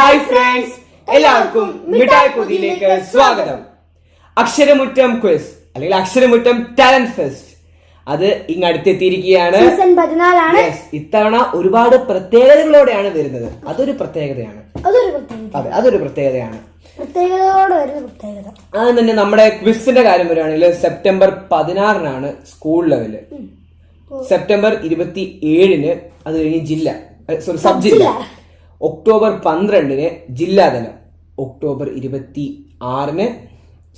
Hi friends എല്ലാവർക്കും മിഠായി പൊതിയിലേക്ക് സ്വാഗതം. അക്ഷരമുറ്റം ക്വിസ് അല്ലെങ്കിൽ അക്ഷരമുറ്റം ടാലന്റ് ഫെസ്റ്റ് അത് ഇങ്ങ് അടുത്തെത്തിയിരിക്കുകയാണ്. സീസൺ പതിനാലാണ്. ഇത്തവണ ഒരുപാട് പ്രത്യേകതകളോടെയാണ് വരുന്നത്. അതൊരു പ്രത്യേകതയാണ്. അതെ അതൊരു പ്രത്യേകതയാണ്. പ്രത്യേകതയോട് വരുന്ന പ്രത്യേകത. അത് തന്നെ നമ്മുടെ ക്വിസിന്റെ കാര്യം വരുവാണെങ്കിൽ സെപ്റ്റംബർ പതിനാറിനാണ് സ്കൂൾ ലെവൽ സെപ്റ്റംബർ ഇരുപത്തി ഏഴിന് അത് കഴിഞ്ഞ് ജില്ല സോറി സബ് ജില്ല. ഒക്ടോബർ പന്ത്രണ്ടിന് ജില്ലാതലം ഒക്ടോബർ ഇരുപത്തി ആറിന്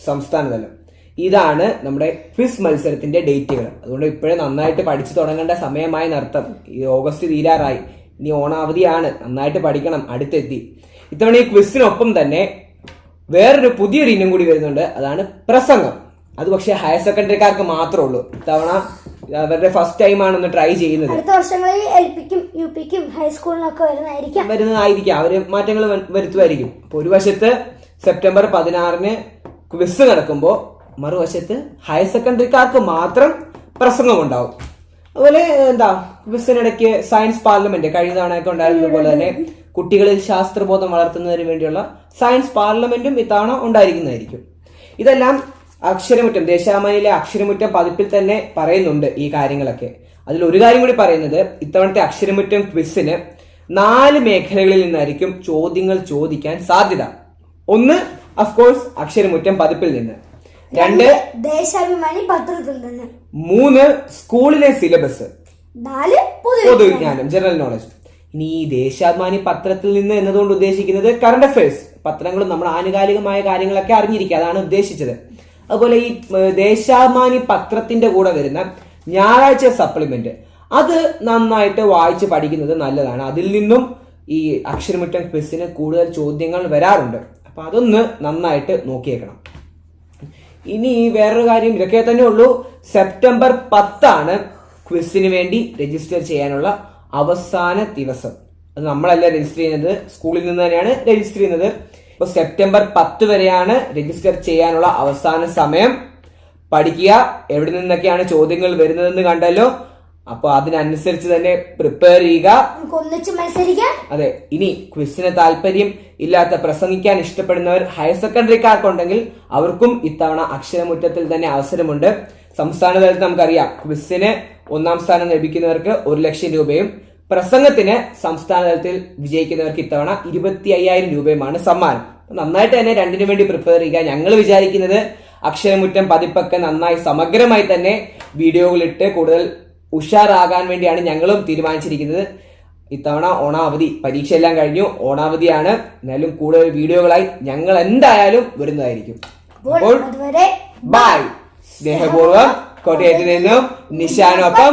സംസ്ഥാനതലം. ഇതാണ് നമ്മുടെ ക്വിസ് മത്സരത്തിന്റെ ഡേറ്റുകൾ. അതുകൊണ്ട് ഇപ്പോഴേ നന്നായിട്ട് പഠിച്ചു തുടങ്ങേണ്ട സമയമായി നർത്തം ഈ ഓഗസ്റ്റ് തീരാറായി. ഇനി ഓണാവധിയാണ്. നന്നായിട്ട് പഠിക്കണം. അടുത്തെത്തി. ഇത്തവണ ഈ ക്വിസിനൊപ്പം തന്നെ വേറൊരു പുതിയൊരു ഇനം കൂടി വരുന്നുണ്ട്. അതാണ് പ്രസംഗം. അത് പക്ഷേ ഹയർ സെക്കൻഡറിക്കാർക്ക് മാത്രമേ ഉള്ളൂ. ഇത്തവണ അവരുടെ ഫസ്റ്റ് ടൈം ഒന്ന് ട്രൈ ചെയ്യുന്നത്. അടുത്ത വർഷങ്ങളിൽ എൽ പിക്കും യു പിക്കും ഹൈസ്കൂളിനൊക്കെ വരുന്നതായിരിക്കാം. വരുന്നതായിരിക്കും. അവർ മാറ്റങ്ങൾ വരുത്തുമായിരിക്കും. അപ്പൊ ഒരു വശത്ത് സെപ്റ്റംബർ പതിനാറിന് ക്വിസ് നടക്കുമ്പോൾ മറുവശത്ത് ഹയർ സെക്കൻഡറിക്കാർക്ക് മാത്രം പ്രസംഗം ഉണ്ടാവും അതുപോലെ എന്താ ക്വിസിനിടയ്ക്ക് സയൻസ് പാർലമെന്റ് കഴിഞ്ഞ തവണയൊക്കെ ഉണ്ടായിരുന്നത് പോലെ തന്നെ കുട്ടികളിൽ ശാസ്ത്രബോധം വളർത്തുന്നതിന് വേണ്ടിയുള്ള സയൻസ് പാർലമെന്റും ഇത്തവണ ഉണ്ടായിരിക്കുന്നതായിരിക്കും. ഇതെല്ലാം അക്ഷരമുറ്റം ദേശാമാനിയിലെ അക്ഷരമുറ്റം പതിപ്പിൽ തന്നെ പറയുന്നുണ്ട് ഈ കാര്യങ്ങളൊക്കെ. അതിൽ ഒരു കാര്യം കൂടി പറയുന്നത് ഇത്തവണത്തെ അക്ഷരമുറ്റം ക്വിസിന് നാല് മേഖലകളിൽ നിന്നായിരിക്കും ചോദ്യങ്ങൾ ചോദിക്കാൻ സാധ്യത. ഒന്ന് അഫ്കോഴ്സ് അക്ഷരമുറ്റം പതിപ്പിൽ നിന്ന്. രണ്ട് ദേശാഭിമാനി പത്രത്തിൽ നിന്ന്. മൂന്ന് സ്കൂളിലെ സിലബസ് നാല് പൊതുവിജ്ഞാനം. ജനറൽ നോളജ് ഇനി ഈ ദേശാഭിമാനി പത്രത്തിൽ നിന്ന് എന്നതുകൊണ്ട് ഉദ്ദേശിക്കുന്നത് കറണ്ട് അഫയേഴ്സ് പത്രങ്ങളും നമ്മൾ ആനുകാലികമായ കാര്യങ്ങളൊക്കെ അറിഞ്ഞിരിക്കുക അതാണ് ഉദ്ദേശിച്ചത്. അതുപോലെ ഈ ദേശാഭിമാനി പത്രത്തിന്റെ കൂടെ വരുന്ന ഞായറാഴ്ച സപ്ലിമെന്റ് അത് നന്നായിട്ട് വായിച്ച് പഠിക്കുന്നത് നല്ലതാണ്. അതിൽ നിന്നും ഈ അക്ഷരമുറ്റം ക്വിസിന് കൂടുതൽ ചോദ്യങ്ങൾ വരാറുണ്ട്. അപ്പൊ അതൊന്ന് നന്നായിട്ട് നോക്കിയേക്കണം. ഇനി വേറൊരു കാര്യം ഇതൊക്കെ തന്നെ ഉള്ളൂ. സെപ്റ്റംബർ പത്താണ് ക്വിസിന് വേണ്ടി രജിസ്റ്റർ ചെയ്യാനുള്ള അവസാന ദിവസം. അത് നമ്മളല്ല രജിസ്റ്റർ ചെയ്യുന്നത്. സ്കൂളിൽ നിന്ന് തന്നെയാണ് രജിസ്റ്റർ ചെയ്യുന്നത്. അപ്പോൾ സെപ്റ്റംബർ പത്ത് വരെയാണ് രജിസ്റ്റർ ചെയ്യാനുള്ള അവസാന സമയം. പഠിക്കുക എവിടെ നിന്നൊക്കെയാണ് ചോദ്യങ്ങൾ വരുന്നതെന്ന് കണ്ടല്ലോ. അപ്പൊ അതിനനുസരിച്ച് തന്നെ പ്രിപ്പയർ ചെയ്യുക. നമുക്ക് ഒന്നിച്ച് മത്സരിക്കാം. അതെ ഇനി ക്വിസിന് താല്പര്യം ഇല്ലാത്ത പ്രസംഗിക്കാൻ ഇഷ്ടപ്പെടുന്നവർ ഹയർ സെക്കൻഡറിക്കാർക്കുണ്ടെങ്കിൽ അവർക്കും ഇത്തവണ അക്ഷരമുറ്റത്തിൽ തന്നെ അവസരമുണ്ട്. സംസ്ഥാന തലത്തിൽ നമുക്കറിയാം ക്വിസിന് ഒന്നാം സ്ഥാനം ലഭിക്കുന്നവർക്ക് ഒരു ലക്ഷം രൂപയും പ്രസംഗത്തിന് സംസ്ഥാന തലത്തിൽ വിജയിക്കുന്നവർക്ക് ഇത്തവണ ഇരുപത്തി അയ്യായിരം രൂപയുമാണ് സമ്മാനം. നന്നായിട്ട് തന്നെ രണ്ടിനു വേണ്ടി പ്രിപ്പയർ ചെയ്യുക. ഞങ്ങൾ വിചാരിക്കുന്നത് അക്ഷരമുറ്റം പതിപ്പൊക്കെ നന്നായി സമഗ്രമായി തന്നെ വീഡിയോകളിട്ട് കൂടുതൽ ഉഷാറാകാൻ വേണ്ടിയാണ് ഞങ്ങളും തീരുമാനിച്ചിരിക്കുന്നത്. ഇത്തവണ ഓണാവധി പരീക്ഷ എല്ലാം കഴിഞ്ഞു. ഓണാവധിയാണ്. എന്നാലും കൂടുതൽ വീഡിയോകളായി ഞങ്ങൾ എന്തായാലും വരുന്നതായിരിക്കും. അപ്പോൾ ബൈ. സ്നേഹപൂർവം കോട്ടയത്ത് നിന്നും നിശാനൊപ്പം